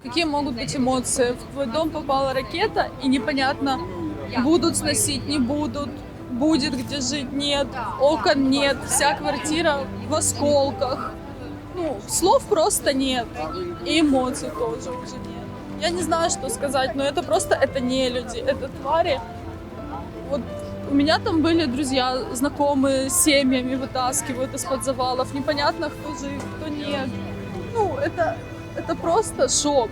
Какие могут быть эмоции? В твой дом попала ракета, и непонятно, будут сносить, не будут, будет где жить, нет, окон нет, вся квартира в осколках. Ну, слов просто нет, и эмоций тоже уже нет. Я не знаю, что сказать, но это просто, это не люди, это твари. Вот у меня там были друзья, знакомые семьями вытаскивают из-под завалов, непонятно, кто жив, кто нет. Ну, это, это просто шок.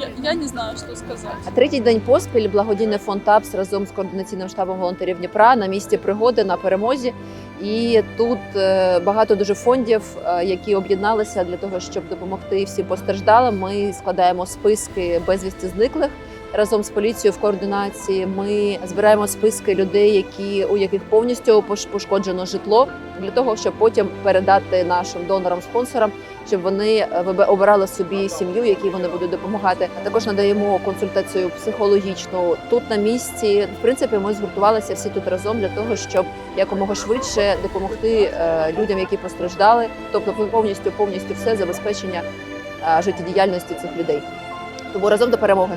Я, я не знаю, что сказать. А Третій день поспіль благодійний фонд ТАПС разом з координаційним штабом волонтерів Дніпра на місці пригоди на перемозі. І тут е, багато дуже фондів, е, які об'єдналися для того, щоб допомогти всім постраждалим. Ми складаємо списки безвісти зниклих разом з поліцією в координації. Ми збираємо списки людей, які у яких повністю пошкоджено житло, для того, щоб потім передати нашим донорам-спонсорам щоб вони е, обирали собі сім'ю, якій вони будуть допомагати. Також надаємо консультацію психологічну тут на місці. В принципі, ми згуртувалися всі тут разом для того, щоб якомога швидше допомогти е, людям, які постраждали, тобто повністю повністю все забезпечення е, життєдіяльності цих людей. Тому разом до перемоги.